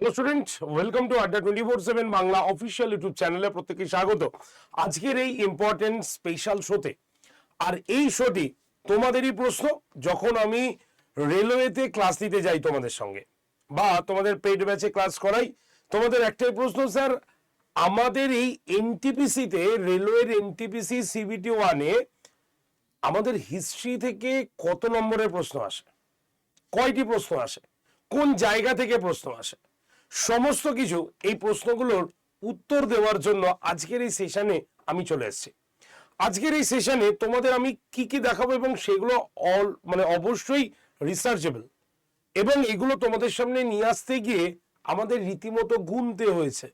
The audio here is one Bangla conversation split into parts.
Hello student welcome to Adda twenty four seven Bangla official YouTube চ্যানেলে প্রত্যেকে স্বাগত। আজকের এই ইম্পর্টেন্ট স্পেশাল শোতে আর এই শোটি তোমাদেরই প্রশ্ন যখন আমি রেলওয়েতে ক্লাস নিতে যাই তোমাদের সঙ্গে বা তোমাদের পেড ব্যাচে ক্লাস করাই, তোমাদের একটাই প্রশ্ন স্যার আমাদের এই এনটিপিসিতে রেলওয়ের এনটিপিসি সিবিটি ওয়ানে আমাদের হিস্ট্রি থেকে কত নম্বরের প্রশ্ন আসে? কয়টি প্রশ্ন আসে? কোন জায়গা থেকে প্রশ্ন আসে? সমস্ত কিছু এই প্রশ্নগুলোর উত্তর দেওয়ার জন্য আজকের এই সেশনে আমি চলে এসেছি। আজকের এই সেশনে তোমাদের আমি কি কি দেখাবো এবং সেগুলো অল মানে অবশ্যই রিসার্চেবল এবং এগুলো তোমাদের সামনে নিয়ে আসতে গিয়ে আমাদের রীতিমতো গুনতে হয়েছে।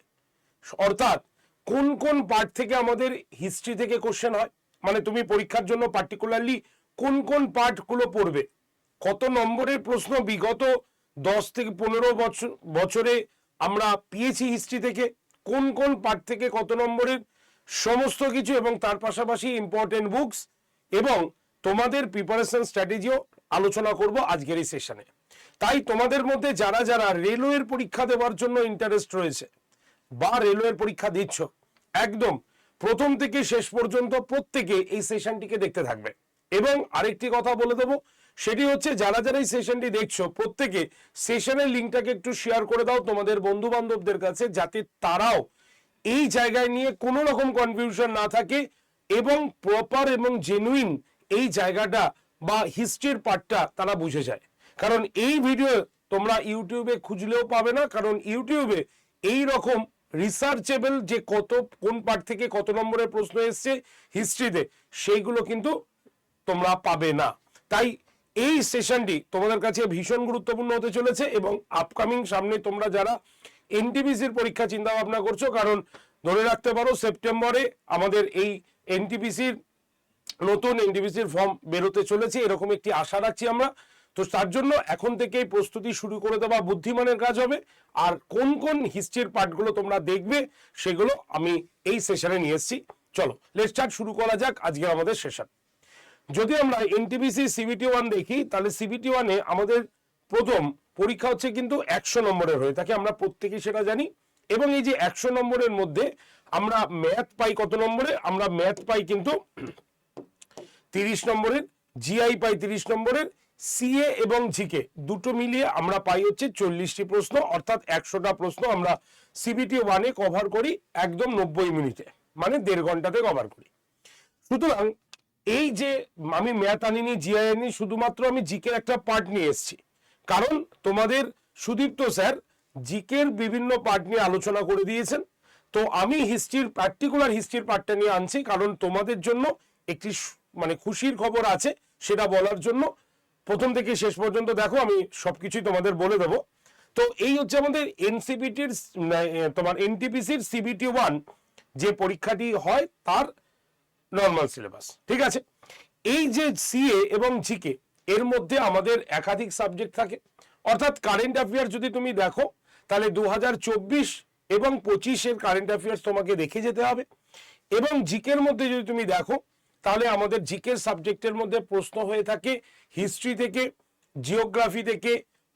অর্থাৎ কোন কোন পার্ট থেকে আমাদের হিস্ট্রি থেকে কোশ্চেন হয়? মানে তুমি পরীক্ষার জন্য পার্টিকুলারলি কোন কোন পার্টগুলো পড়বে? কত নম্বরের প্রশ্ন বিগত দশ থেকে পনেরো বছর, বছরে আমরা পেয়েছি হিস্ট্রি থেকে, কোন কোন পার্ট থেকে কত নম্বরের, সমস্ত কিছু এবং তার পাশাপাশি ইম্পর্টেন্ট বুকস এবং তোমাদের প্রিপারেশন স্ট্র্যাটেজিও আলোচনা করব আজকের এই সেশনে তাই তোমাদের মধ্যে যারা যারা রেলওয়ের পরীক্ষা দেওয়ার জন্য ইন্টারেস্ট রয়েছে বা রেলওয়ের পরীক্ষা দিচ্ছ, একদম প্রথম থেকে শেষ পর্যন্ত প্রত্যেকে এই সেশনটিকে দেখতে থাকবে। এবং আরেকটি কথা বলে দেবো সেটি হচ্ছে যারা যারা এই সেশনটি দেখছ, প্রত্যেকে সেশনের লিঙ্কটাকে একটু শেয়ার করে দাও তোমাদের বন্ধু বান্ধবদের কাছে, যাতে তারাও এই জায়গায় নিয়ে কোনো রকম কনফিউশন না থাকে এবং প্রপার এবং জেনুইন এই জায়গাটা বা হিস্ট্রির পার্টটা তারা বুঝে যায়। কারণ এই ভিডিও তোমরা ইউটিউবে খুঁজলেও পাবে না, কারণ ইউটিউবে এই রকম রিসার্চেবল যে কত, কোন পার্ট থেকে কত নম্বরের প্রশ্ন এসছে হিস্ট্রিতে সেইগুলো কিন্তু তোমরা পাবে না। তাই এই সেশনটি তোমাদের কাছে ভীষণ গুরুত্বপূর্ণ হতে চলেছে এবং আপকামিং সামনে তোমরা যারা এনটিপিসির পরীক্ষা চিন্তা ভাবনা করছ, কারণ ধরে রাখতে পারো সেপ্টেম্বরে আমাদের এই এনটিপিসির নতুন এনটিপিসির ফর্ম বেরোতে চলেছে, এরকম একটি আশা রাখছি আমরা। তো তার জন্য এখন থেকেই প্রস্তুতি শুরু করে দেওয়া বুদ্ধিমানের কাজ হবে, আর কোন কোন হিস্ট্রির পার্টগুলো তোমরা দেখবে সেগুলো আমি এই সেশনে নিয়ে এসেছি। চলো লেট স্টার্ট শুরু করা যাক আজকে আমাদের সেশন যদি আমরা এনটিপিসি সিবিটি ওয়ান দেখি, তাহলে সিবিটি ওয়ানে আমাদের প্রথম পরীক্ষা হচ্ছে কিন্তু একশো নম্বরের হয়ে থাকে আমরা প্রত্যেকেই সেটা জানি। এবং এই যে একশো নম্বরের মধ্যে আমরা ম্যাথ পাই কত নম্বরে? আমরা ম্যাথ পাই কিন্তু তিরিশ নম্বরের, জিআই পাই তিরিশ নম্বরের, সিএ এবং জিকে দুটো মিলিয়ে আমরা পাই হচ্ছে চল্লিশটি প্রশ্ন, অর্থাৎ একশোটা প্রশ্ন আমরা সিবিটি ওয়ানে কভার করি একদম নব্বই মিনিটে মানে দেড় ঘন্টাতে কভার করি। সুতরাং এই যে আমি ম্যাথ আনিনি জিআই আনিনি শুধুমাত্র আমি জিকের একটা পার্ট নিয়ে এসেছি। কারণ তোমাদের সুদীপ্ত স্যার জিকের বিভিন্ন পার্ট নিয়ে আলোচনা করে দিয়েছেন। তো আমি হিস্ট্রির পার্টিকুলার হিস্ট্রির পার্টটা নিয়ে আনছি, কারণ তোমাদের জন্য একটি মানে খুশির খবর আছে, সেটা বলার জন্য। প্রথম থেকে শেষ পর্যন্ত দেখো, আমি সবকিছুই তোমাদের বলে দেবো। তো এই হচ্ছে আমাদের এনসিবিটির তোমার এনটিপিসির সিবিটি ওয়ান যে পরীক্ষাটি হয়, তার নর্মাল সিলেবাস ঠিক আছে? এই যে সিএ এবং জিকে এর মধ্যে আমাদের একাধিক সাবজেক্ট থাকে। অর্থাৎ কারেন্ট অ্যাফেয়ার যদি তুমি দেখো, তাহলে দু হাজার চব্বিশ এবং পঁচিশের কারেন্ট অ্যাফেয়ার্স তোমাকে দেখে যেতে হবে। এবং জিকের মধ্যে যদি তুমি দেখো, তাহলে আমাদের জিকের সাবজেক্টের মধ্যে প্রশ্ন হয়ে থাকে হিস্ট্রি থেকে জিওগ্রাফি থেকে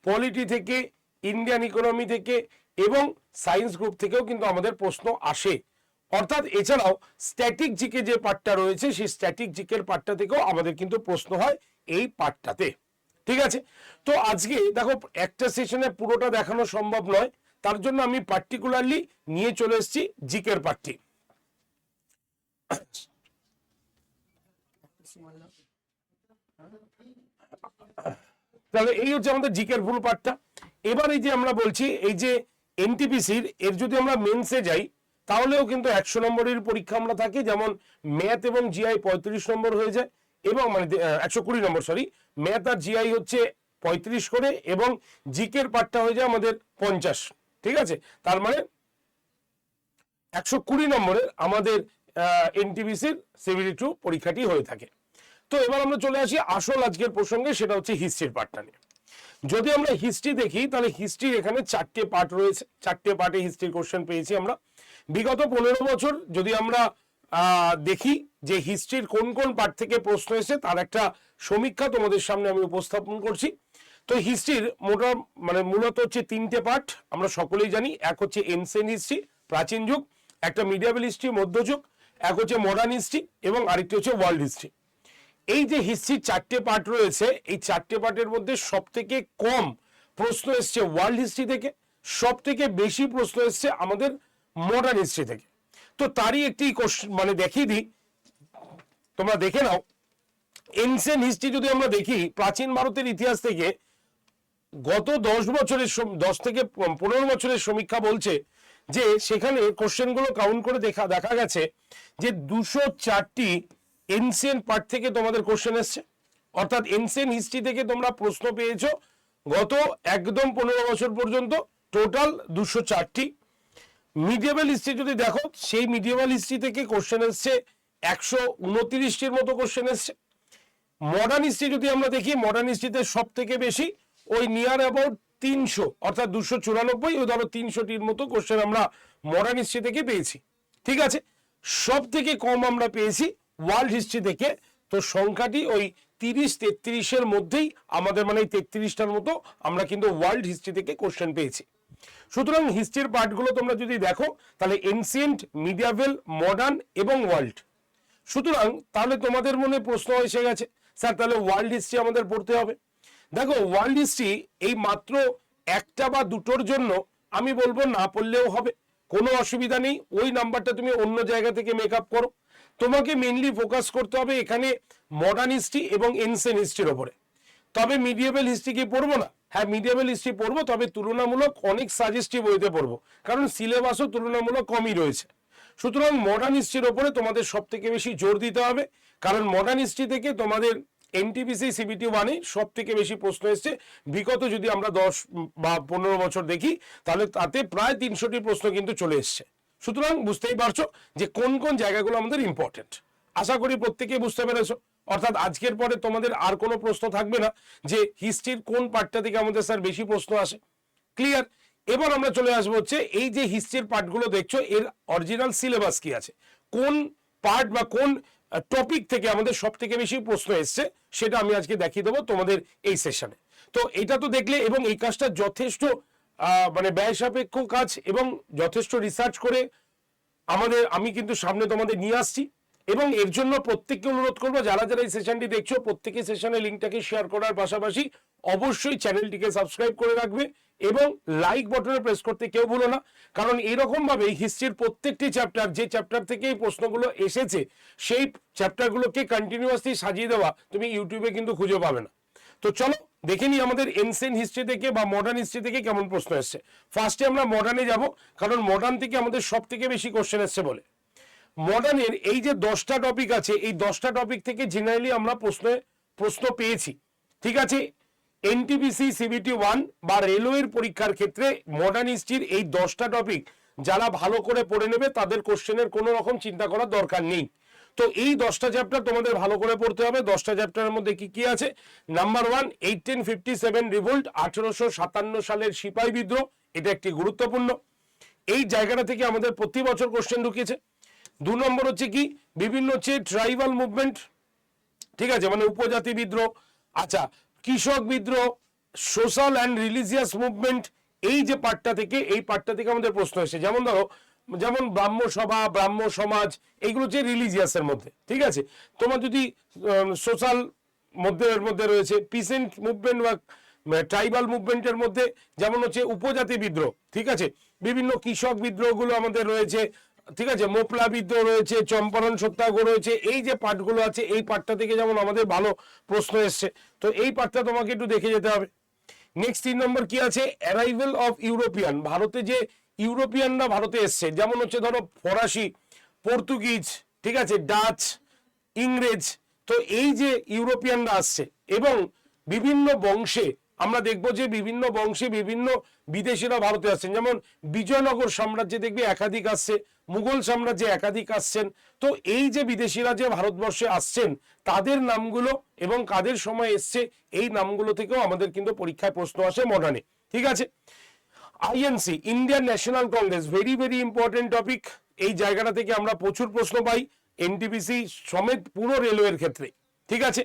পলিটি থেকে ইন্ডিয়ান ইকোনমি থেকে এবং সায়েন্স গ্রুপ থেকেও কিন্তু আমাদের প্রশ্ন আসে। অর্থাৎ এছাড়াও স্ট্যাটিক জিকে যে পার্টটা রয়েছে, সেই স্ট্যাটিক জিকের পার্টটা থেকেও আমাদের কিন্তু প্রশ্ন হয় এই পার্টটাতে ঠিক আছে? তো আজকে দেখো, একটা সেশনে পুরোটা দেখানো সম্ভব নয়, তার জন্য আমি পার্টিকুলারলি নিয়ে চলে এসেছি জিকের পার্টটি তাহলে এই হচ্ছে আমাদের জিকের ফুল পার্টটা এবার এই যে আমরা বলছি, এই যে এনটিপিসির এর যদি আমরা মেন্সে যাই তাহলেও কিন্তু একশো নম্বরের পরীক্ষা আমরা থাকি, যেমন ম্যাথ এবং জিআই পঁয়ত্রিশ নম্বর হয়ে যায়, এবং মানে একশো কুড়ি নম্বর সরি ম্যাথ আর জিআই হচ্ছে পঁয়ত্রিশ করে, এবং জিকের পার্টটা হয়ে যায় আমাদের পঞ্চাশ, ঠিক আছে? তার মানে একশো কুড়ি নম্বরের আমাদের এনটিবিসির সিভিলি টু পরীক্ষাটি হয়ে থাকে। তো এবার আমরা চলে আসি আসল আজকের প্রসঙ্গে, সেটা হচ্ছে হিস্ট্রির পার্টটা নিয়ে। যদি আমরা হিস্ট্রি দেখি, তাহলে হিস্ট্রির এখানে চারটে পার্ট রয়েছে, চারটে পার্টে হিস্ট্রির কোশ্চেন পেয়েছি আমরা। বিগত পনেরো বছর যদি আমরা দেখি যে হিস্ট্রির কোন কোন পার্ট থেকে প্রশ্ন এসে তার একটা সমীক্ষা তোমাদের সামনে আমি উপস্থাপন করছি। তো হিস্ট্রির মোটা মানে মূলত হচ্ছে তিনটে পার্ট আমরা সকলেই জানি। এক হচ্ছে এনসেন্ট হিস্ট্রি প্রাচীন যুগ, একটা মিডিয়াবেল হিস্ট্রি মধ্যযুগ, এক হচ্ছে মডার্ন হিস্ট্রি এবং আরেকটি হচ্ছে ওয়ার্ল্ড হিস্ট্রি এই যে হিস্ট্রির চারটে পার্ট রয়েছে, এই চারটে পার্টের মধ্যে সব থেকে কম প্রশ্ন এসছে ওয়ার্ল্ড হিস্ট্রি থেকে সব থেকে বেশি প্রশ্ন এসছে আমাদের মডার্ন হিস্ট্রি থেকে। তো তারই একটি মানে দেখিয়ে দিই। তোমরা দেখে নাও। এনসেন্ট হিস্ট্রি যদি আমরা দেখি, প্রাচীন ভারতের ইতিহাস থেকে গত দশ বছরের দশ থেকে পনেরো বছরের সমীক্ষা বলছে যে সেখানে কোশ্চেনগুলো কাউন্ট করে দেখা দেখা গেছে যে দুশো চারটি এনসিয়েন্ট পার্ট থেকে তোমাদের কোশ্চেন এসছে। অর্থাৎ এনসিয়েন্ট হিস্ট্রি থেকে তোমরা প্রশ্ন পেয়েছ গত একদম পনেরো বছর পর্যন্ত। টোটাল দুশো চারটি। মিডিয়াবেল হিস্ট্রি যদি দেখো, সেই মিডিয়াবেল হিস্ট্রি থেকে কোশ্চেন এসছে একশো উনত্রিশটির মতো কোশ্চেন এসছে। মডার্ন হিস্ট্রি যদি আমরা দেখি মডার্ন হিস্ট্রিতে সব থেকে বেশি ওই নিয়ার অ্যাবাউট তিনশো, অর্থাৎ দুশো চুরানব্বই ওই ধরো তিনশোটির মতো কোশ্চেন আমরা মডার্ন হিস্ট্রি থেকে পেয়েছি। ঠিক আছে? সব থেকে কম আমরা পেয়েছি ওয়ার্ল্ড হিস্ট্রি থেকে, তো সংখ্যাটি ওই তিরিশ তেত্রিশের মধ্যেই আমাদের মানে এই তেত্রিশটার মতো আমরা কিন্তু ওয়ার্ল্ড হিস্ট্রি থেকে কোশ্চেন পেয়েছি। সুতরাং হিস্ট্রির পার্টগুলো তোমরা যদি দেখো, তাহলে এনসিয়েন্ট মিডিয়াভেল মডার্ন এবং ওয়ার্ল্ড সুতরাং তাহলে তোমাদের মনে প্রশ্ন এসে গেছে, স্যার তাহলে ওয়ার্ল্ড হিস্ট্রি আমাদের পড়তে হবে। দেখো ওয়ার্ল্ড হিস্ট্রি এই মাত্র একটা বা দুটোর জন্য আমি বলব না পড়লেও হবে। কোনো অসুবিধা নেই, ওই নাম্বারটা তুমি অন্য জায়গা থেকে মেক আপ করো। তোমাকে মেনলি ফোকাস করতে হবে এখানে মডার্ন হিস্ট্রি এবং এনসেন হিস্ট্রির ওপরে। তবে মিডিয়াবেল হিস্ট্রি কি পড়ব না? হ্যাঁ মিডিয়াবেল হিস্ট্রি পড়ব, তবে তুলনামূলক অনেক সাজেস্টিভ বইতে পড়ব। কারণ সিলেবাসও তুলনামূলক কমই রয়েছে। সুতরাং মডার্ন হিস্ট্রির ওপরে তোমাদের সব থেকে বেশি জোর দিতে হবে। কারণ মডার্ন হিস্ট্রি থেকে তোমাদের এনটিপিসি সিবিটি ওয়ানে সব থেকে বেশি প্রশ্ন এসছে। বিগত যদি আমরা দশ বা পনেরো বছর দেখি, তাহলে তাতে প্রায় তিনশোটি প্রশ্ন কিন্তু চলে এসছে। সুতরাং বুঝতেই পারছ যে কোন কোন জায়গাগুলো আমাদের ইম্পর্টেন্ট আশা করি প্রত্যেকেই বুঝতে পেরেছ। অর্থাৎ আজকের পরে তোমাদের আর কোনো প্রশ্ন থাকবে না যে হিস্ট্রির কোন পার্টটা থেকে আমাদের স্যার বেশি প্রশ্ন আসে। ক্লিয়ার এবার আমরা চলে আসব হচ্ছে এই যে হিস্ট্রির পার্টগুলো দেখছ, এর অরিজিনাল সিলেবাস কি আছে? কোন পার্ট বা কোন টপিক থেকে আমাদের সব থেকে বেশি প্রশ্ন এসছে সেটা আমি আজকে দেখিয়ে দেবো তোমাদের এই সেশনে তো এটা তো দেখলে এবং এই কাজটা যথেষ্ট মানে ব্যয় সাপেক্ষ কাজ এবং যথেষ্ট রিসার্চ করে আমাদের, আমি কিন্তু সামনে তোমাদের নিয়ে আসছি। এবং এর জন্য প্রত্যেককে অনুরোধ করব, যারা যারা এই সেশনটি দেখছ প্রত্যেকে সেশনের লিঙ্কটাকে শেয়ার করার পাশাপাশি অবশ্যই চ্যানেলটিকে সাবস্ক্রাইব করে রাখবে এবং লাইক বটনে প্রেস করতে কেউ ভুলো না। কারণ এরকম ভাবে হিস্ট্রির প্রত্যেকটি চ্যাপ্টার যে চ্যাপ্টার থেকে এই প্রশ্নগুলো এসেছে, সেই চ্যাপ্টারগুলোকে কন্টিনিউয়াসলি সাজিয়ে দেওয়া তুমি ইউটিউবে কিন্তু খুঁজে পাবে না। তো চলো, দেখে নিই আমাদের এনসেন্ট হিস্ট্রি থেকে বা মডার্ন হিস্ট্রি থেকে কেমন প্রশ্ন এসছে। ফার্স্টে আমরা মডার্নে যাব, কারণ মডার্ন থেকে আমাদের সব থেকে বেশি কোশ্চেন এসছে বলে। মডার্নের এই যে দশটা টপিক আছে, এই দশটা টপিক থেকে জেনারেলি আমরা প্রশ্নে, প্রশ্ন পেয়েছি। ঠিক আছে? এনটিপিসি সিবিটি ওয়ান বা রেলওয়ের পরীক্ষার ক্ষেত্রে মডার্ন হিস্ট্রির এই দশটা টপিক যারা ভালো করে পড়ে নেবে, তাদের কোশ্চেনের কোনো রকম চিন্তা করার দরকার নেই। তো এই দশটা চ্যাপ্টার তোমাদের ভালো করে পড়তে হবে। দশটা চ্যাপ্টারের মধ্যে কি কি আছে? Number one eighteen fifty seven revolt আঠেরোশো সাতান্ন সালের সিপাহী বিদ্রোহ। এটা একটি গুরুত্বপূর্ণ। এই জায়গাটা থেকে আমাদের প্রতি বছর কোশ্চেন ঢুকিয়েছে। দু নম্বর হচ্ছে কি? বিভিন্ন হচ্ছে ট্রাইবাল মুভমেন্ট ঠিক আছে? মানে উপজাতি বিদ্রোহ। আচ্ছা কৃষক বিদ্রোহ সোশ্যাল অ্যান্ড রিলিজিয়াস মুভমেন্ট এই যে পার্টটা থেকে, এই পার্টটা থেকে আমাদের প্রশ্ন এসেছে। যেমন ধরো, যেমন ব্রাহ্ম সভা, ব্রাহ্ম সমাজ, এগুলো হচ্ছে রিলিজিয়াসের মধ্যে, ঠিক আছে? তোমার যদি সোশ্যাল মধ্যে, এর মধ্যে রয়েছে পিসেন্ট মুভমেন্ট বা ট্রাইবাল মুভমেন্টের মধ্যে, যেমন হচ্ছে উপজাতি বিদ্রোহ, ঠিক আছে? বিভিন্ন কৃষক বিদ্রোহগুলো আমাদের রয়েছে ঠিক আছে মোপলা বিদ্রোহ রয়েছে, চম্পারণ সত্যাগ্রহ রয়েছে, এই যে পাঠগুলো আছে, এই পাঠটা থেকে যেমন আমাদের ভালো প্রশ্ন এসছে। তো এই পাঠটা তোমাকে একটু দেখে যেতে হবে। নেক্সট তিন নম্বর কি আছে? অ্যারাইভেল অফ ইউরোপিয়ান ভারতে যে ইউরোপিয়ানরা ভারতে এসছে, যেমন হচ্ছে ধরো ফরাসি, পর্তুগিজ, ঠিক আছে, ডাচ, ইংরেজ, তো এই যে ইউরোপিয়ানরা আসছে, এবং বিভিন্ন বংশে আমরা দেখব যে বিভিন্ন বংশে বিভিন্ন বিদেশিরা ভারতে আসছেন। যেমন বিজয়নগর সাম্রাজ্যে দেখবে একাধিক আসছে, মুঘল সাম্রাজ্যে একাধিক আসছেন। তো এই যে বিদেশিরা যে ভারতবর্ষে আসছেন, তাদের নামগুলো এবং কাদের সময় এসছে, এই নামগুলো থেকেও আমাদের কিন্তু পরীক্ষায় প্রশ্ন আসে মডার্নে ঠিক আছে? INC Indian national Congress very very important topic এই জায়গাটা থেকে আমরা প্রচুর প্রশ্ন পাই এনটিপিসি সমেত পুরো রেলওয়ের ক্ষেত্রে। ঠিক আছে?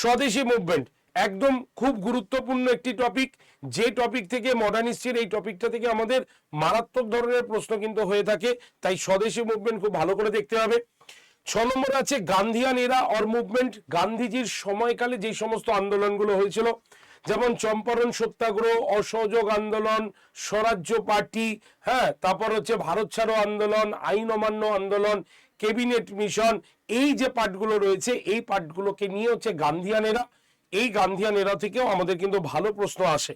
স্বদেশি মুভমেন্ট একদম খুব গুরুত্বপূর্ণ একটি টপিক যে টপিক থেকে মডার্ন হিস্ট্রির এই টপিকটা থেকে আমাদের মারাত্মক ধরনের প্রশ্ন কিন্তু হয়ে থাকে। তাই স্বদেশী মুভমেন্ট খুব ভালো করে দেখতে হবে। ছ নম্বর আছে গান্ধিয়ান এরা অর মুভমেন্ট গান্ধীজির সময়কালে যে সমস্ত আন্দোলনগুলো হয়েছিল, যেমন চম্পারণ সত্যাগ্রহ, অসহযোগ আন্দোলন, স্বরাজ্য পার্টি হ্যাঁ তারপর হচ্ছে ভারত ছাড়ো আন্দোলন, আইন অমান্য আন্দোলন, ক্যাবিনেট মিশন, এই যে পার্টগুলো রয়েছে, এই পার্টগুলোকে নিয়ে হচ্ছে গান্ধিয়ানেরা এই গান্ধিয়ানেরা থেকেও আমাদের কিন্তু ভালো প্রশ্ন আসে।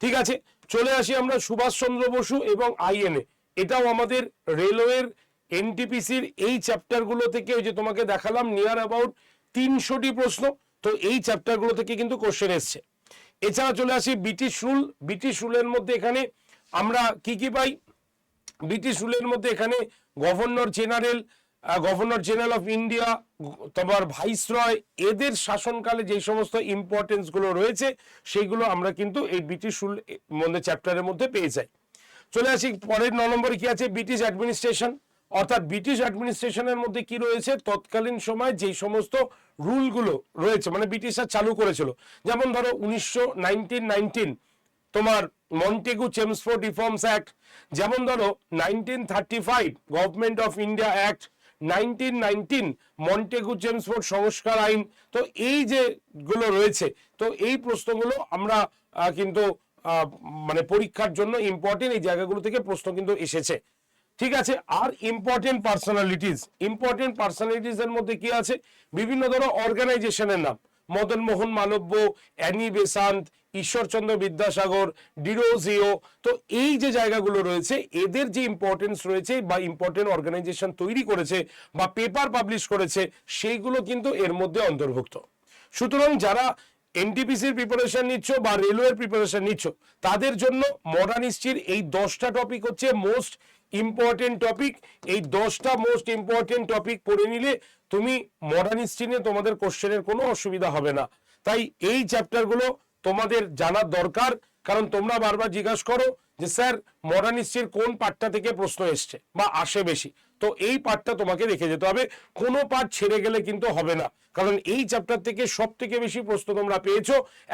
ঠিক আছে, চলে আসি আমরা সুভাষচন্দ্র বসু এবং আইএনএ। এটাও আমাদের রেলওয়ের এনটিপিসির এই চ্যাপ্টারগুলো থেকে ওই যে তোমাকে দেখালাম নিয়ার অ্যাবাউট তিনশোটি প্রশ্ন, তো এই চ্যাপ্টারগুলো থেকে কিন্তু কোশ্চেন এসছে। এছাড়া চলে আসি ব্রিটিশ রুল। ব্রিটিশ রুলের মধ্যে এখানে আমরা কি কি পাই? ব্রিটিশ রুলের মধ্যে এখানে governor general governor general of India তোমার ভাইসরয় এদের শাসনকালে যে সমস্ত ইম্পর্টেন্সগুলো রয়েছে সেইগুলো আমরা কিন্তু এই ব্রিটিশ রুল মধ্যে চ্যাপ্টারের মধ্যে পেয়ে যাই। চলে আসি, পরের ন নম্বরে কি আছে? ব্রিটিশ অ্যাডমিনিস্ট্রেশন অর্থাৎ ব্রিটিশ অ্যাডমিনিস্ট্রেশনের মধ্যে কি রয়েছে? তৎকালীন সময় যেই সমস্ত রুলগুলো রয়েছে মানে ব্রিটিশরা চালু করেছিল। যেমন ধরো, উনিশশো নাইনটিন তোমার মন্টেগু চেমসফোর্ড রিফর্মস অ্যাক্ট যেমন ধরো nineteen thirty five government of India act nineteen nineteen Montagu Chelmsford সংস্কার আইন। তো এই যে গুলো রয়েছে, তো এই প্রশ্নগুলো আমরা কিন্তু মানে পরীক্ষার জন্য ইম্পর্টেন্ট এই জায়গাগুলো থেকে প্রশ্ন কিন্তু এসেছে। ঠিক আছে, আর ইম্পর্টেন্ট পার্সোনালিটিস ইম্পর্টেন্ট পার্সোনালিটিস এর মধ্যে কি আছে? বিভিন্ন ধরো অর্গানাইজেশনের নাম। Madan Mohan Malviya, Annie Besant Ishwarchandra Vidyasagar Derozio তো এই যে জায়গাগুলো রয়েছে, এদের যে ইম্পর্টেন্স রয়েছে বা ইম্পর্টেন্ট অর্গানাইজেশন তৈরি করেছে বা পেপার পাবলিশ করেছে, সেইগুলো কিন্তু এর মধ্যে অন্তর্ভুক্ত। সুতরাং যারা এনটিপিসির প্রিপারেশন নিচ্ছ বা রেলওয়ের প্রিপারেশন নিচ্ছ, তাদের জন্য মডার্ন হিস্ট্রির এই দশটা টপিক হচ্ছে মোস্ট ইম্পর্টেন্ট টপিক এই দশটা মোস্ট ইম্পর্টেন্ট টপিক পড়ে নিলে তুমি মডার্ন হিস্ট্রি নিয়ে তোমাদের কোশ্চেনের কোনো অসুবিধা হবে না। তাই এই চ্যাপ্টারগুলো তোমাদের জানার দরকার, কারণ তোমরা বারবার জিজ্ঞাসা করো যে, স্যার, মডার্ন হিস্ট্রির কোন পার্টটা থেকে প্রশ্ন এসছে? বা আসে বেশি। তো এই পার্টটা তোমাকে রেখে যেতে হবে। কোনো পার্ট ছেড়ে গেলে কিন্তু হবে না। কারণ এই চ্যাপ্টার থেকে সব থেকে বেশি প্রশ্ন তোমরা পেয়েছ।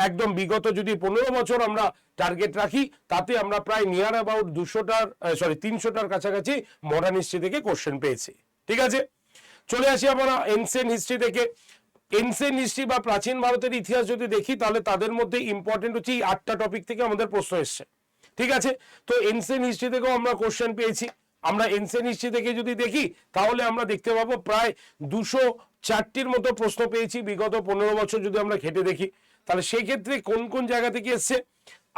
একদম বিগত যদি পনেরো বছর আমরা টার্গেট রাখি, তাতে আমরা প্রায় নিয়ার অ্যাবাউট দুশোটার সরি তিনশোটার কাছাকাছি মডার্ন হিস্ট্রি থেকে কোশ্চেন পেয়েছি। ঠিক আছে? চলে আসি আমরা এনসিয়েন্ট হিস্ট্রি থেকে। এনসিয়েন্ট হিস্ট্রি বা প্রাচীন ভারতের ইতিহাস যদি দেখি, তাহলে তাদের মধ্যে ইম্পর্টেন্ট হচ্ছে এই আটটা টপিক থেকে আমাদের প্রশ্ন এসছে। ঠিক আছে? তো এনসিয়েন্ট হিস্ট্রি থেকেও আমরা কোশ্চেন পেয়েছি। আমরা এনসিয়েন্ট হিস্ট্রি থেকে যদি দেখি, তাহলে আমরা দেখতে পাবো প্রায় দুশো চারটির মতো প্রশ্ন পেয়েছি বিগত পনেরো বছর যদি আমরা ঘেটে দেখি। তাহলে সেক্ষেত্রে কোন কোন জায়গা থেকে এসছে?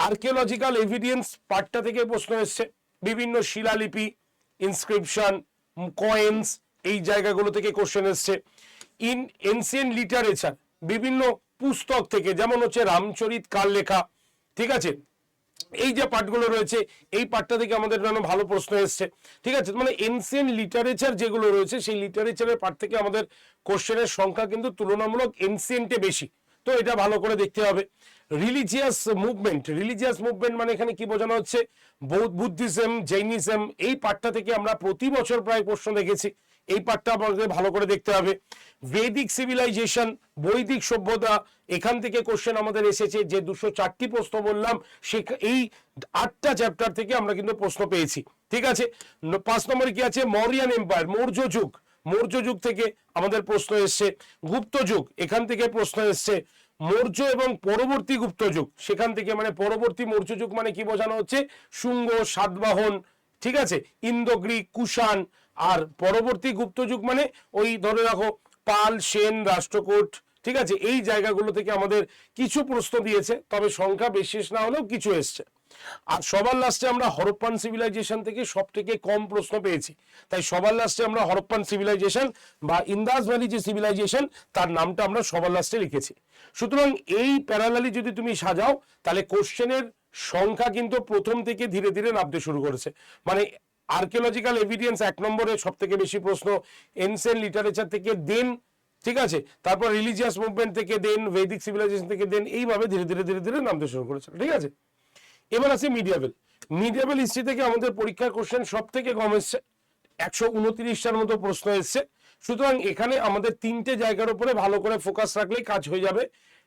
আর্কিওলজিক্যাল এভিডেন্স পার্টটা থেকে প্রশ্ন এসছে। বিভিন্ন শিলালিপি ইনস্ক্রিপশন কয়েন্স এই জায়গাগুলো থেকে কোশ্চেন এসছে। ইন এনসিয়েন্ট লিটারেচার বিভিন্ন পুস্তক থেকে, যেমন হচ্ছে রামচরিত কাল লেখা, ঠিক আছে? এই যে পাঠগুলো রয়েছে, এই পাঠটা থেকে আমাদের জন্য ভালো প্রশ্ন এসছে, ঠিক আছে? মানে এনসিয়েন্ট লিটারেচার যেগুলো রয়েছে, সেই লিটারেচারের পাঠ থেকে আমাদের কোশ্চেনের সংখ্যা কিন্তু তুলনামূলক এনসিয়েন্টে বেশি। তো এটা ভালো করে দেখতে হবে। রিলিজিয়াস মুভমেন্ট রিলিজিয়াস মুভমেন্ট মানে এখানে কি বোঝানো হচ্ছে? বৌদ্ধ বুদ্ধিজম, জৈনিজম, এই পাঠটা থেকে আমরা প্রতি বছর প্রায় প্রশ্ন দেখেছি। এই পার্টটা আমাদের ভালো করে দেখতে হবে। বৈদিক সিভিলাইজেশন বৈদিক সভ্যতা, এখান থেকে কোশ্চেন আমাদের এসেছে যে দুশো চারটি প্রশ্ন বললাম সে এই আটটা চ্যাপ্টার থেকে আমরা কিন্তু প্রশ্ন পেয়েছি। ঠিক আছে? পাঁচ নম্বরে কি আছে? মরিয়ান এম্পায়ার মৌর্য যুগ। মৌর্য যুগ থেকে আমাদের প্রশ্ন এসছে। গুপ্ত যুগ, এখান থেকে প্রশ্ন এসছে। মৌর্য এবং পরবর্তী গুপ্ত যুগ, সেখান থেকে মানে পরবর্তী মৌর্য যুগ মানে কি বোঝানো হচ্ছে? শুঙ্গ, সাতবাহন, ঠিক আছে? ইন্দোগ্রিক, কুষাণ আর পরবর্তী গুপ্ত যুগ মানে ওই ধরে রাখো পাল, সেন, রাষ্ট্রকূট, ঠিক আছে? এই জায়গাগুলো থেকে আমাদের কিছু প্রশ্ন দিয়েছে, তবে সংখ্যা বিশেষ না হলেও কিছু এসছে। আর সবার লাস্টে আমরা হরপ্পান সিভিলাইজেশন থেকে সব থেকে কম প্রশ্ন পেয়েছি। তাই সবার লাস্টে আমরা হরপ্পান সিভিলাইজেশন বা ইন্দাস ভ্যালি যে সিভিলাইজেশন তার নামটা আমরা সবার লাস্টে লিখেছি। সুতরাং এই প্যারালালি যদি তুমি সাজাও, তাহলে কোশ্চেনের সংখ্যা কিন্তু প্রথম থেকে ধীরে ধীরে নামতে শুরু করেছে। মানে আর্কিওলজিক্যাল এভিডেন্স এক নম্বরে সব থেকে বেশি প্রশ্ন। এনসেন লিটারেচার থেকে দেন, ঠিক আছে? তারপর রিলিজিয়াস মুভমেন্ট থেকে দেন বৈদিক সিভিলাইজেশন থেকে দেন, এইভাবে ধীরে ধীরে ধীরে ধীরে নামতে শুরু করেছে ঠিক আছে? এবার আছে মিডিয়াবেল মিডিয়াবেল হিস্ট্রি থেকে আমাদের পরীক্ষার কোশ্চেন সব থেকে কম এসছে। একশো উনত্রিশটার মতো প্রশ্ন এসছে। সুতরাং এখানে আমাদের তিনটে জায়গার উপরে ভালো করে ফোকাস রাখলেই কাজ হয়ে যাবে।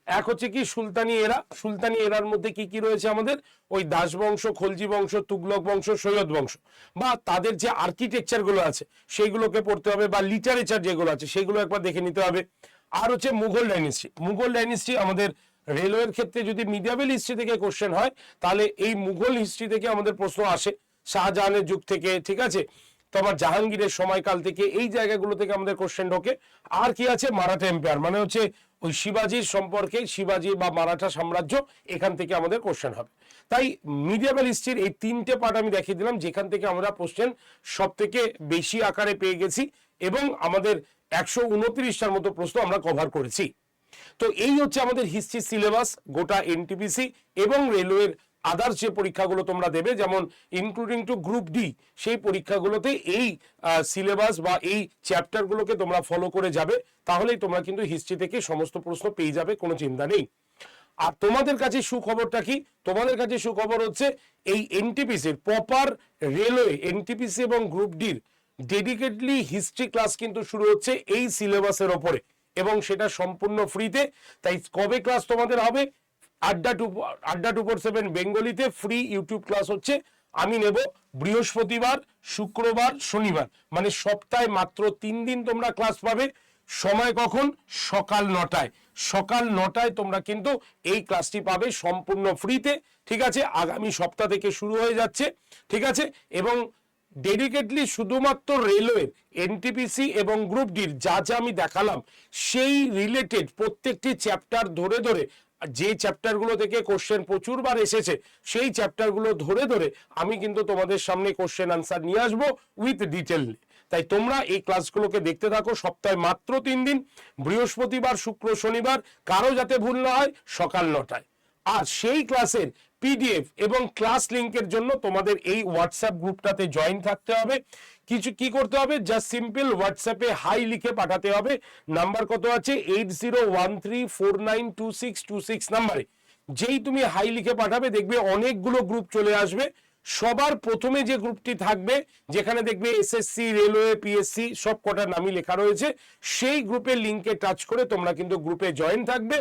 এক হচ্ছে কি সুলতানি এরা। সুলতানি এরার মধ্যে কি কি রয়েছে আমাদের? ওই দাস বংশ, খলজি বংশ, তুগলক বংশ, সৈয়দ বংশ। বা তাদের যে আর্কিটেকচারগুলো আছে, সেইগুলোকে পড়তে হবে বা লিটারেচার যেগুলো আছে, সেগুলো একবার দেখে নিতে হবে। আর হচ্ছে মুঘল ডাইনেস্টি মুঘল ডাইনেস্টি আমাদের রেলওয়ের ক্ষেত্রে যদি মিডিয়াবেল হিস্ট্রি থেকে কোশ্চেন হয়, তাহলে এই মুঘল হিস্ট্রি থেকে আমাদের প্রশ্ন আসে। শাহজাহানের যুগ থেকে, ঠিক আছে? তোমার জাহাঙ্গীরের সময়কাল থেকে এই জায়গাগুলো থেকে আমাদের কোশ্চেন ঢোকে। আর কি আছে? মারাঠা এম্পায়ার মানে হচ্ছে ওই শিবাজির সম্পর্কে, শিবাজি বা মারাঠা সাম্রাজ্য এখান থেকে আমাদের কোশ্চেন হবে। তাই মিডিয়াবেল হিস্ট্রির এই তিনটে পার্ট আমি দেখিয়ে দিলাম, যেখান থেকে আমরা কোশ্চেন সব থেকে বেশি আকারে পেয়ে গেছি এবং আমাদের একশো উনত্রিশটার মতো প্রশ্ন আমরা কভার করেছি। তো এই হচ্ছে আমাদের হিস্ট্রি সিলেবাস গোটা এনটিপিসি এবং রেলওয়ের আদার্স যে পরীক্ষাগুলো তোমরা দেবে, যেমন ইনক্লুডিং টু গ্রুপ ডি সেই পরীক্ষাগুলোতে এই সিলেবাস বা এই চ্যাপ্টারগুলোকে তোমরা ফলো করে যাবে, তাহলেই তোমরা কিন্তু হিস্ট্রি থেকে সমস্ত প্রশ্ন পেয়ে যাবে, কোনো চিন্তা নেই। আর তোমাদের কাছে সুখবরটা কি? তোমাদের কাছে সুখবর হচ্ছে এই এনটিপিসির প্রপার রেলওয়ে এনটিপিসি এবং গ্রুপ ডির ডেডিকেটলি হিস্ট্রি ক্লাস কিন্তু শুরু হচ্ছে এই সিলেবাসের ওপরে এবং সেটা সম্পূর্ণ ফ্রিতে তাই কবে ক্লাস তোমাদের হবে? Adda two Adda two four seven বেঙ্গলিতে free YouTube class হচ্ছে। আমি নেব বৃহস্পতিবার, শুক্রবার, শনিবার। মানে সপ্তাহে মাত্র তিন দিন তোমরা ক্লাস পাবে। সময় কখন? সকাল নটায়। সকাল নটায় তোমরা কিন্তু এই ক্লাসটি পাবে সম্পূর্ণ ফ্রিতে ঠিক আছে? আগামী সপ্তাহ থেকে শুরু হয়ে যাচ্ছে। ঠিক আছে? এবং ডেডিকেটলি শুধুমাত্র রেলওয়ের এনটিপিসি এবং গ্রুপ ডির যা যা আমি দেখালাম, সেই রিলেটেড প্রত্যেকটি চ্যাপ্টার ধরে ধরে যে চ্যাপ্টারগুলো থেকে কোশ্চেন প্রচুরবার এসেছে, সেই চ্যাপ্টারগুলো ধরে ধরে আমি কিন্তু তোমাদের সামনে কোশ্চেন আনসার নিয়ে আসব উইথ ডিটেল তাই তোমরা এই ক্লাসগুলোকে দেখতে থাকো সপ্তাহে মাত্র তিন দিন, বৃহস্পতিবার, শুক্র, শনিবার, কারও যাতে ভুল না হয়, সকাল নটায়। আর সেই ক্লাসের পিডিএফ এবং ক্লাস লিঙ্কের জন্য তোমাদের এই হোয়াটসঅ্যাপ গ্রুপটাতে জয়েন থাকতে হবে। কিছু কি করতে হবে? জাস্ট সিম্পল হোয়াটসঅ্যাপে হাই লিখে পাঠাতে হবে। নাম্বার কত আছে? Eight zero one three four nine two six two six নাম্বারে যেই তুমি হাই লিখে পাঠাবে, দেখবে অনেকগুলো গ্রুপ চলে আসবে। সবার প্রথমে যে গ্রুপটি থাকবে, যেখানে দেখবে এসএসসি রেলওয়ে পিএসসি সব কটার নামই লেখা রয়েছে, সেই গ্রুপের লিঙ্কে টাচ করে তোমরা কিন্তু গ্রুপে জয়েন থাকবে।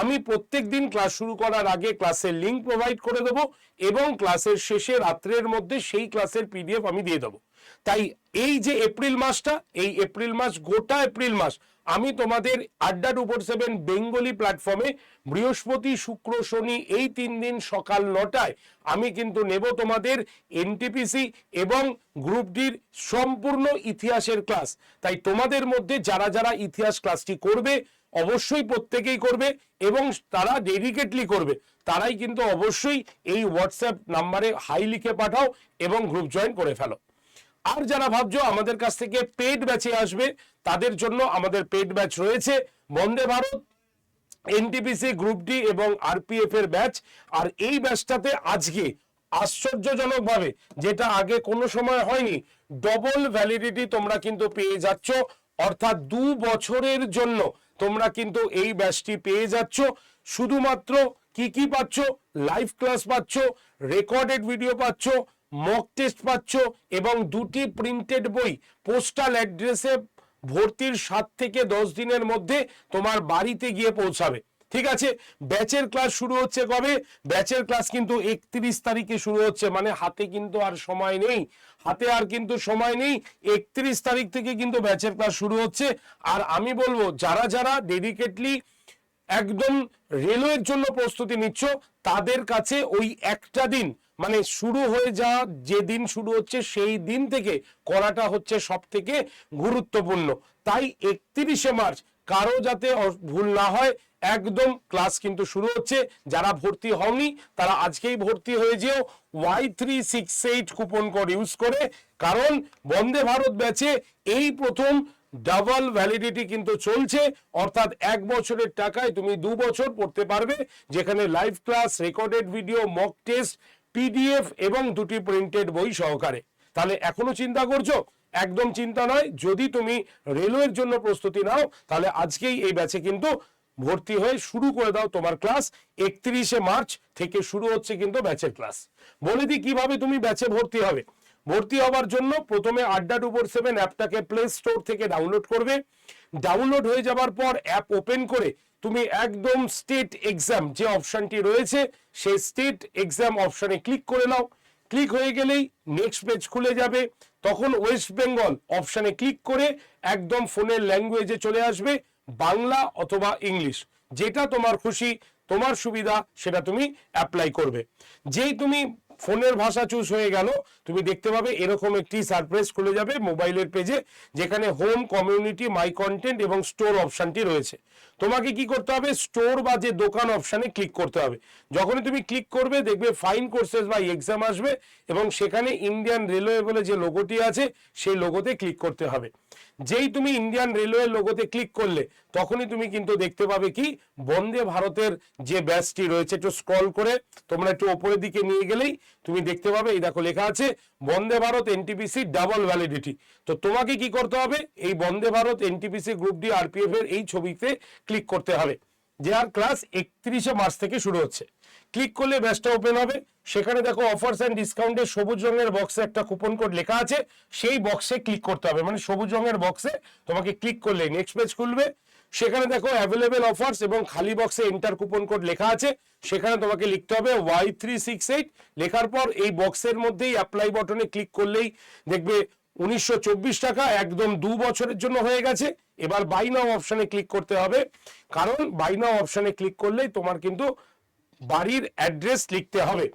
আমি প্রত্যেক দিন ক্লাস শুরু করার আগে ক্লাসের লিঙ্ক প্রোভাইড করে দেবো এবং ক্লাসের শেষে রাত্রের মধ্যে সেই ক্লাসের পিডিএফ আমি দিয়ে দেবো। তাই এই যে এপ্রিল মাসটা, এই এপ্রিল মাস, গোটা এপ্রিল মাস, আমি তোমাদের আড্ডা টু ফোর সেভেন বেঙ্গলি প্ল্যাটফর্মে বৃহস্পতি, শুক্র, শনি এই তিন দিন সকাল নটায় আমি কিন্তু নেব তোমাদের এনটিপিসি এবং গ্রুপ ডির সম্পূর্ণ ইতিহাসের ক্লাস। তাই তোমাদের মধ্যে যারা যারা ইতিহাস ক্লাসটি করবে, অবশ্যই প্রত্যেকেই করবে এবং তারা ডেডিকেটলি করবে। তারাই কিন্তু অবশ্যই এই হোয়াটসঅ্যাপ নাম্বারে হাই লিখে পাঠাও এবং গ্রুপ জয়েন করে ফেলো। আর যারা ভাবছ আমাদের কাছ থেকে পেড ব্যাচে আসবে, তাদের জন্য আমাদের পেড ব্যাচ রয়েছে। Vande Bharat NTPC group D এবং আরপিএফ এর ব্যাচ আর এই ব্যাচটাতে আজকে আশ্চর্যজনকভাবে, যেটা আগে কোনো সময় হয়নি ডবল ভ্যালিডিটি তোমরা কিন্তু পেয়ে যাচ্ছ। অর্থাৎ দু বছরের জন্য তোমরা কিন্তু এই ব্যাচটি পেয়ে যাচ্ছ। শুধুমাত্র কি কি পাচ্ছ? লাইভ ক্লাস পাচ্ছ রেকর্ডেড ভিডিও পাচ্ছ মক টেস্ট পাচ্ছ এবং দুটি প্রিন্টেড বই পোস্টাল অ্যাড্রেসে ভর্তির সাত থেকে দশ দিনের মধ্যে তোমার বাড়িতে গিয়ে পৌঁছাবে। ঠিক আছে? ব্যাচের ক্লাস শুরু হচ্ছে কবে? ব্যাচের ক্লাস কিন্তু একত্রিশ তারিখে শুরু হচ্ছে মানে হাতে কিন্তু আর সময় নেই। হাতে আর কিন্তু সময় নেই, একত্রিশ তারিখ থেকে কিন্তু ব্যাচের ক্লাস শুরু হচ্ছে। আর আমি বলব, যারা যারা ডেডিকেটলি একদম রেলওয়ের জন্য প্রস্তুতি নিচ্ছ, তাদের কাছে ওই একটা দিন মানে শুরু হয়ে যে দিন শুরু হচ্ছে, সেই দিন থেকে করাটা হচ্ছে সব থেকে গুরুত্বপূর্ণ। তাই একত্রিশে মার্চ, কারও যাতে ভুল না হয়, একদম ক্লাস কিন্তু শুরু হচ্ছে। যারা ভর্তি হওনি, তারা আজকেই ভর্তি হয়ে যেও। Y three six eight coupon code use করে, কারণ বন্দে ভারত ব্যাচে এই প্রথম ডাবল ভ্যালিডিটি কিন্তু চলছে। অর্থাৎ এক বছরের টাকায় তুমি দু বছর পড়তে পারবে, যেখানে live class, recorded video, mock test PDF এবং দুটি প্রিন্টেড বই সহকারে। তাহলে এখনও চিন্তা করছ? একদম চিন্তা নয়। যদি তুমি রেলওয়ের জন্য প্রস্তুতি নাও, তাহলে আজকেই এই ব্যাচে কিন্তু ভর্তি হয়ে শুরু করে দাও তোমার ক্লাস একত্রিশে মার্চ থেকে শুরু হচ্ছে কিন্তু ব্যাচের ক্লাস বলে দিই কীভাবে তুমি ব্যাচে ভর্তি হবে। ভর্তি হওয়ার জন্য প্রথমে আড্ডা টু ফোর সেভেন অ্যাপটাকে প্লে স্টোর থেকে ডাউনলোড করবে। ডাউনলোড হয়ে যাবার পর অ্যাপ ওপেন করে তুমি একদম স্টেট এক্সাম যে অপশনটি রয়েছে, সেই স্টেট এক্সাম অপশনে ক্লিক করে নাও। ক্লিক হয়ে গেলেই নেক্সট পেজ খুলে যাবে। তখন ওয়েস্ট বেঙ্গল অপশনে ক্লিক করে একদম ফোনের ল্যাঙ্গুয়েজে চলে আসবে, বাংলা অথবা ইংলিশ যেটা তোমার খুশি, তোমার সুবিধা, সেটা তুমি অ্যাপ্লাই করবে। যেই তুমি ফোনের ভাষা চুজ হয়ে গেল। তুমি দেখতে পাবে এরকম একটি সারপ্রাইজ খুলে যাবে মোবাইলের পেজে যেখানে হোম কমিউনিটি মাই কন্টেন্ট এবং স্টোর অপশনটি রয়েছে। তোমাকে কি করতে হবে? স্টোর বা যে দোকান অপশানে ক্লিক করতে হবে। যখনই তুমি ক্লিক করবে, দেখবে ফাইন কোর্সেস বা এক্সাম আসবে এবং সেখানে ইন্ডিয়ান রেলওয়ে বলে যে লোগোটি আছে, সেই লোগোতে ক্লিক করতে হবে। যেই তুমি ইন্ডিয়ান রেলওয়ে লোগোতে ক্লিক করলে, তখনই তুমি কিন্তু দেখতে পাবে কি, বন্দে ভারতের যে ব্যাচটি রয়েছে, একটু স্ক্রল করে তোমরা একটু ওপরের দিকে নিয়ে গেলেই তুমি দেখতে পাবে, এই দেখো লেখা আছে, Vande Bharat NTPC double validity তো তোমাকে কি করতে হবে? এই Vande Bharat NTPC group D RPF এর এই ছবিতে ক্লিক করতে হবে। যে আর ক্লাস একত্রিশে মার্চ থেকে শুরু হচ্ছে। ক্লিক করলে ব্যাচটা ওপেন হবে। সেখানে দেখো অফার্স অ্যান্ড ডিসকাউন্টের সবুজ রঙের বক্সে একটা কুপন কোড লেখা আছে। সেই বক্সে ক্লিক করতে হবে। মানে সবুজ রঙের বক্সে তোমাকে ক্লিক করলে নেক্সট পেজ খুলবে। সেখানে দেখো অ্যাভেলেবেল অফার্স এবং খালি বক্সে এন্টার কুপন কোড লেখা আছে। সেখানে তোমাকে লিখতে হবে ওয়াই থ্রি সিক্স এইট লেখার পর এই বক্সের মধ্যেই অ্যাপ্লাই বটনে ক্লিক করলেই দেখবে উনিশশো চব্বিশ টাকা একদম দু বছরের জন্য হয়ে গেছে। এবার বাই নাও অপশনে ক্লিক করতে হবে। কারণ বাই নাও অপশনে ক্লিক করলেই তোমার কিন্তু বাড়ির অ্যাড্রেস লিখতে হবে।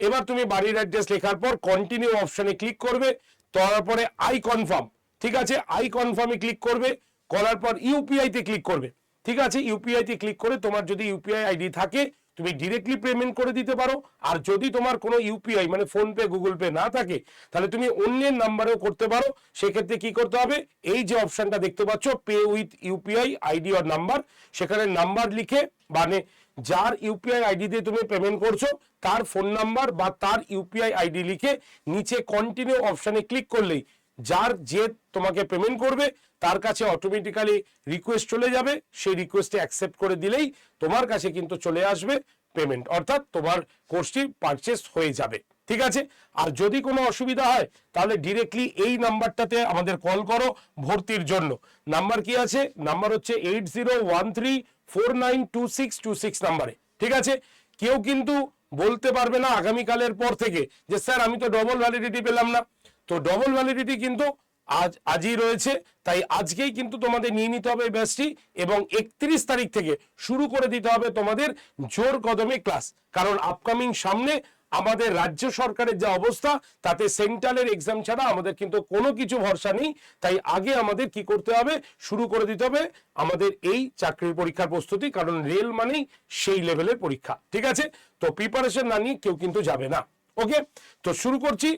এবার তুমি বাড়ির অ্যাড্রেস লেখার পর কন্টিনিউ অপশানে ক্লিক করবে। তারপরে আই কনফার্ম ঠিক আছে? আই কনফার্মে ক্লিক করবে। করার পর ইউপিআইতে ক্লিক করবে। ঠিক আছে? ইউপিআইতে ক্লিক করে তোমার যদি ইউপিআই আইডি থাকে তুমি ডিরেক্টলি পেমেন্ট করে দিতে পারো। আর যদি তোমার কোনো ইউপিআই মানে ফোন পে গুগল পে না থাকে, তাহলে তুমি অন্যের নাম্বারেও করতে পারো। সেক্ষেত্রে কি করতে হবে? এই যে অপশনটা দেখতে পাচ্ছ পে উইথ ইউপিআই আইডি আর নাম্বার সেখানে নাম্বার লিখে মানে যার ইউপিআই আইডি দিয়ে তুমি পেমেন্ট করছ, তার ফোন নাম্বার বা তার ইউপিআই আইডি লিখে নিচে কন্টিনিউ অপশানে ক্লিক করলেই যার যে তোমাকে পেমেন্ট করবে, তার কাছে অটোমেটিক্যালি রিকোয়েস্ট চলে যাবে। সেই রিকোয়েস্টে অ্যাকসেপ্ট করে দিলেই তোমার কাছে কিন্তু চলে আসবে পেমেন্ট অর্থাৎ তোমার কোর্সটি পারচেস হয়ে যাবে। ঠিক আছে? আর যদি কোনো অসুবিধা হয়, তাহলে ডিরেক্টলি এই নাম্বারটাতে আমাদের কল করো ভর্তির জন্য। নাম্বার কি আছে? নাম্বার হচ্ছে eight zero one three four nine two six two six নাম্বারে ঠিক আছে? কেউ কিন্তু বলতে পারবে না আগামীকালের পর থেকে যে, স্যার, আমি তো ডবল ভ্যালিডিটি পেলাম না। তো ডবল ভ্যালিডিটি কিন্তু আজ, আজই রয়েছে। তাই আজকেই কিন্তু তোমাদের নিয়ে নিতে হবে এই ব্যাচটি এবং একত্রিশ তারিখ থেকে শুরু করে দিতে হবে তোমাদের জোর কদমে ক্লাস কারণ আপকামিং সামনে আমাদের রাজ্য সরকারের যে অবস্থা, তাতে সেন্ট্রালের এক্সাম ছাড়া আমাদের কিন্তু কোনো কিছু ভরসা নেই। তাই আগে আমাদের কি করতে হবে, শুরু করে দিতে হবে আমাদের এই চাকরির পরীক্ষার প্রস্তুতি, কারণ রেল মানেই সেই লেভেলের পরীক্ষা। ঠিক আছে? তো প্রিপারেশন না নিয়ে কেউ কিন্তু যাবে না। ওকে তো শুরু করছি।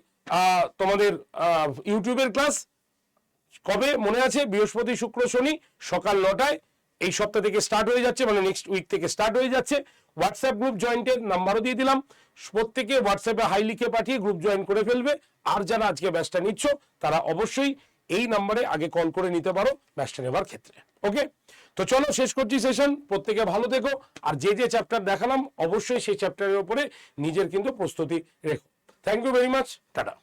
তোমাদের ইউটিউবের ক্লাস কবে? মনে আছে? বৃহস্পতি, শুক্র, শনি, সকাল নটায়। এই সপ্তাহ থেকে স্টার্ট হয়ে যাচ্ছে মানে নেক্সট উইক থেকে স্টার্ট হয়ে যাচ্ছে। হোয়াটসঅ্যাপ গ্রুপ জয়েন্টের নাম্বারও দিয়ে দিলাম। প্রত্যেকে হোয়াটসঅ্যাপে হাই লিখে পাঠিয়ে গ্রুপ জয়েন করে ফেলবে। আর যারা আজকে ব্যাচটা নিচ্ছ, তারা অবশ্যই এই নাম্বারে আগে কল করে নিতে পারো ব্যাচটা নেবার ক্ষেত্রে। ওকে তো চলো, শেষ করছি সেশন প্রত্যেকে ভালো থেকো। আর যে যে চ্যাপ্টার দেখালাম, অবশ্যই সেই চ্যাপ্টারের উপরে নিজের কিন্তু প্রস্তুতি রেখো। Thank you very much tata